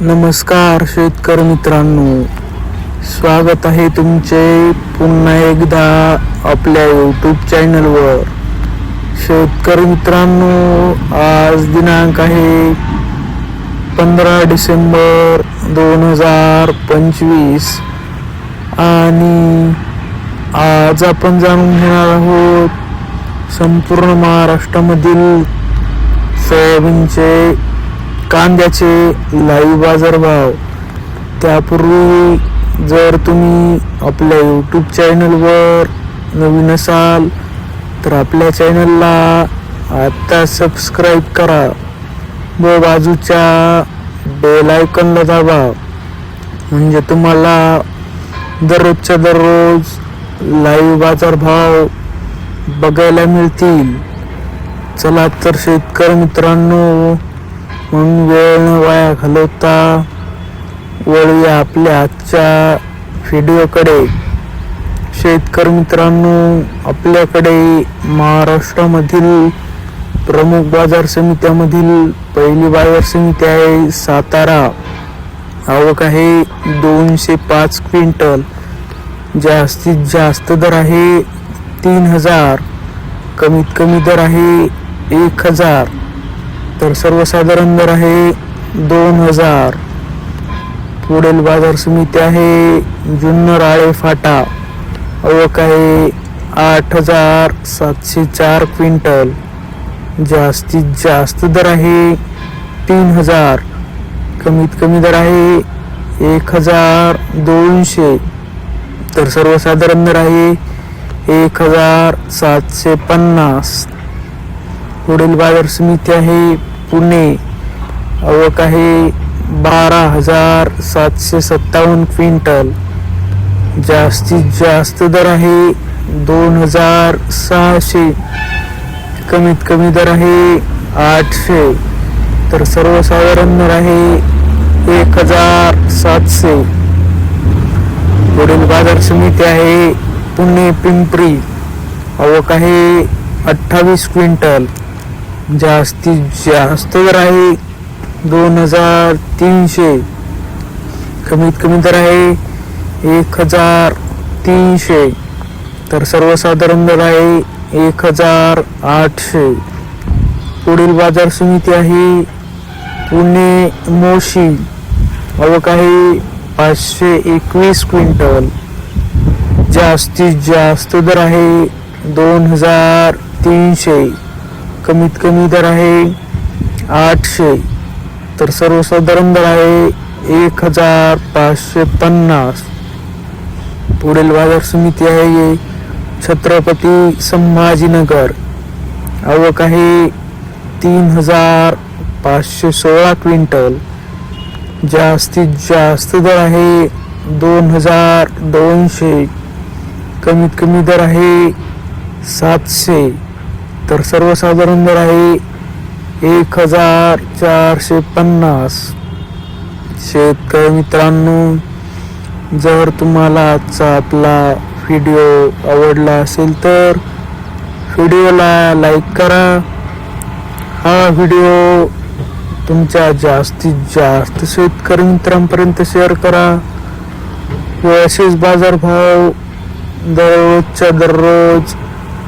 नमस्कार शेतकरी मित्रांनो. स्वागत आहे तुमचे पुन्हा एकदा आपल्या यूट्यूब चॅनलवर शेतकरी मित्रांनो आज दिनांक आहे पंधरा डिसेंबर दोन हजार पंचवीस. आणि आज आपण जाणून घेणार आहोत संपूर्ण महाराष्ट्रामधील सोयाबीनचे कांद्याचे लाईव्ह बाजारभाव. त्यापूर्वी जर तुम्ही आपल्या यूट्यूब चॅनलवर नवीन असाल तर आपल्या चॅनलला आत्ता सबस्क्राईब करा. व बाजूच्या बेल आयकनला दाबा. म्हणजे तुम्हाला दररोजच्या दररोज लाईव्ह बाजारभाव बघायला मिळतील. चला तर शेतकरी मित्रांनो म्हणून वेळ न वाया घालवता वळूया आपल्या आजच्या व्हिडिओकडे. शेतकरी मित्रांनो आपल्याकडे महाराष्ट्रामधील प्रमुख बाजार समित्यामधील पहिली बाजार समिती आहे सातारा. आवक आहे दोनशे पाच क्विंटल. जास्तीत जास्त दर आहे तीन हजार. कमीत कमी दर आहे एक हजार. तर सर्वसाधारण दर आहे दोन हजार. पुढील बाजार समिती आहे जुन्नर आळे फाटा. अवक आहे आठ हजार सातशे चार क्विंटल. जास्तीत जास्त दर आहे तीन हजार. कमीत कमी दर आहे एक हजार दोनशे. तर सर्वसाधारण दर आहे एक हजार सातशे पन्नास. पुढील बाजार समिती आहे. पुणे आवक आहे बारा हजार सातशे सत्तावन्न क्विंटल. जास्तीत जास्त दर आहे दोन हजार सहाशे. कमीत कमी दर आहे आठशे. तर सर्वसाधारण दर आहे एक हजार सातशे. पुढील बाजार समिती आहे पुणे पिंपरी. आवक आहे अठ्ठावीस क्विंटल. जास्तीत जास्त दर आहे दोन हजार तीनशे. कमीत कमी दर आहे एक हजार तीनशे. तर सर्वसाधारण दर आहे एक हजार आठशे. पुढील बाजार समिती आहे पुणे मोशी. आवक आहे पाचशे एकवीस क्विंटल. जास्तीत जास्त दर आहे दोन हजार तीनशे. कमीत कमी दर आहे आठशे. तर सर्वसाधारण दर आहे एक हजार पाचशे पन्नास. पुढील बाजार समिती आहे छत्रपती संभाजीनगर. आवक आहे तीन हजार पाचशे सोळा क्विंटल. जास्तीत जास्त दर आहे दोन हजार दोनशे. कमीत कमी दर आहे सातशे. तर सर्वसाधारण दर आहे एक हजार चारशे पन्नास. शेतकरी मित्रांनो जर तुम्हाला आजचा आपला व्हिडिओ आवडला असेल तर व्हिडिओला लाईक करा. हा व्हिडिओ तुमच्या जास्तीत जास्त शेतकरी मित्रांपर्यंत शेअर करा. व असेच बाजारभाव दररोजच्या दररोज